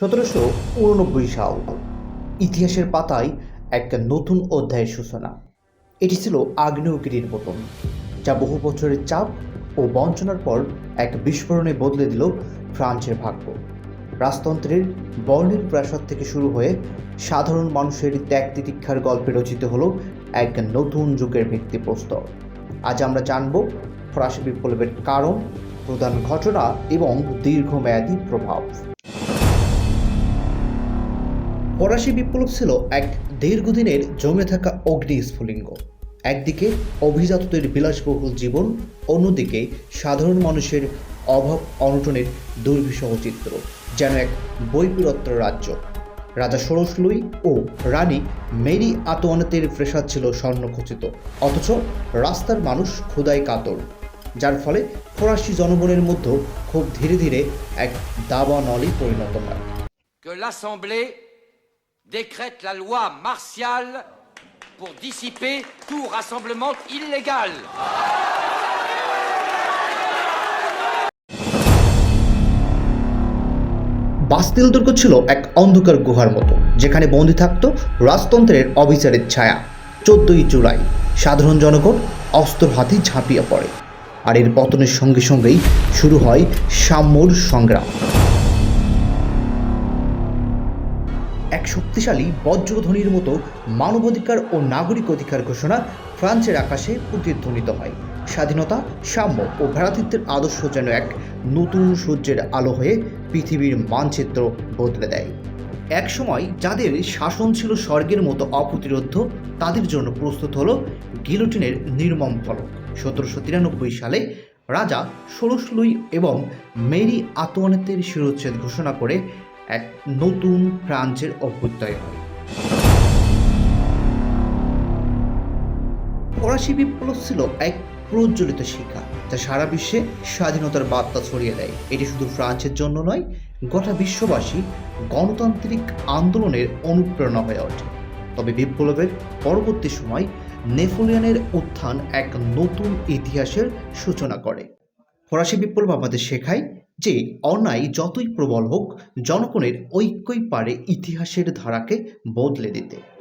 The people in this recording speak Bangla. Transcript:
সতেরোশো উননব্বই সাল, ইতিহাসের পাতায় এক নতুন অধ্যায়ের সূচনা। এটি ছিল আগ্নেয়গিরির পতন যা বহু বছরের চাপ ও বঞ্চনার পর এক বিস্ফোরণে বদলে দিল ফ্রান্সের ভাগ্য। রাজতন্ত্রের বর্ণের প্রাসাদ থেকে শুরু হয়ে সাধারণ মানুষের ত্যাগ তিতিক্ষার গল্পে রচিত হলো এক নতুন যুগের ভিত্তিপ্রস্তর। আজ আমরা জানব ফরাসি বিপ্লবের কারণ, প্রধান ঘটনা এবং দীর্ঘমেয়াদী প্রভাব। ফরাসি বিপ্লব ছিল এক দীর্ঘদিনের জমে থাকা অগ্নি স্ফুলিঙ্গ। একদিকে অভিজাতদের বিলাসবহুল জীবন, অন্যদিকে সাধারণ মানুষের অভাব অনটনের দুর্বিষহ চিত্র, যেন এক বৈপিরত্র রাজ্য। রাজা ষোড়শ লুই ও রানী মেরি আতোয়ানতের প্রেসাদ ছিল স্বর্ণখচিত, অথচ রাস্তার মানুষ ক্ষুদায় কাতর, যার ফলে ফরাসি জনগণের মধ্যে খুব ধীরে ধীরে এক দাবানলে পরিণত হয়। Décrète la loi martiale pour dissiper tout rassemblement illégal. Bastille দুর্গ ছিল এক অন্ধকার গুহার মতো, যেখানে বন্দী থাকত রাজতন্ত্রের অবিচারের ছায়া চোদ্দই জুলাই, সাধারণ জনগণ অস্ত্র হাতে ঝাঁপিয়ে পড়ে, আর এর পতনের সঙ্গে সঙ্গেই শুরু হয় সাম্যর সংগ্রাম এক শক্তিশালী বজ্রধ্বনির মতো মানবাধিকার ও নাগরিক অধিকার ঘোষণা ফ্রান্সের আকাশে প্রতিধ্বনিত হয়। স্বাধীনতা, সাম্য ও ভ্রাতৃত্বের আদর্শ যেন এক নতুন সূর্যের আলো হয়ে পৃথিবীর মানচিত্র বদলে দেয়। এক সময় যাদের শাসন ছিল স্বর্গের মতো অপ্রতিরোধ তাদের জন্য প্রস্তুত হলো গিলোটিনের নির্মম ফলক। সতেরোশো তিরানব্বই সালে রাজা ষোড়শ লুই এবং মেরি আতোয়ানেতের শিরোচ্ছেদ ঘোষণা করে এক নতুন ফ্রান্সের অভ্যুদয় হয়। ফরাসি বিপ্লব ছিল এক প্রজ্বলিত শিক্ষা যা সারা বিশ্বে স্বাধীনতার বার্তা ছড়িয়ে দেয়। এটি শুধু ফ্রান্সের জন্য নয়, গোটা বিশ্ববাসী গণতান্ত্রিক আন্দোলনের অনুপ্রেরণা হয়ে ওঠে। তবে বিপ্লবের পরবর্তী সময় নেপোলিয়নের উত্থান এক নতুন ইতিহাসের সূচনা করে। ফরাসি বিপ্লব আমাদের শেখায় যে অন্যায় যতই প্রবল হোক জনগণের ঐক্যই পারে ইতিহাসের ধারাকে বদলে দিতে।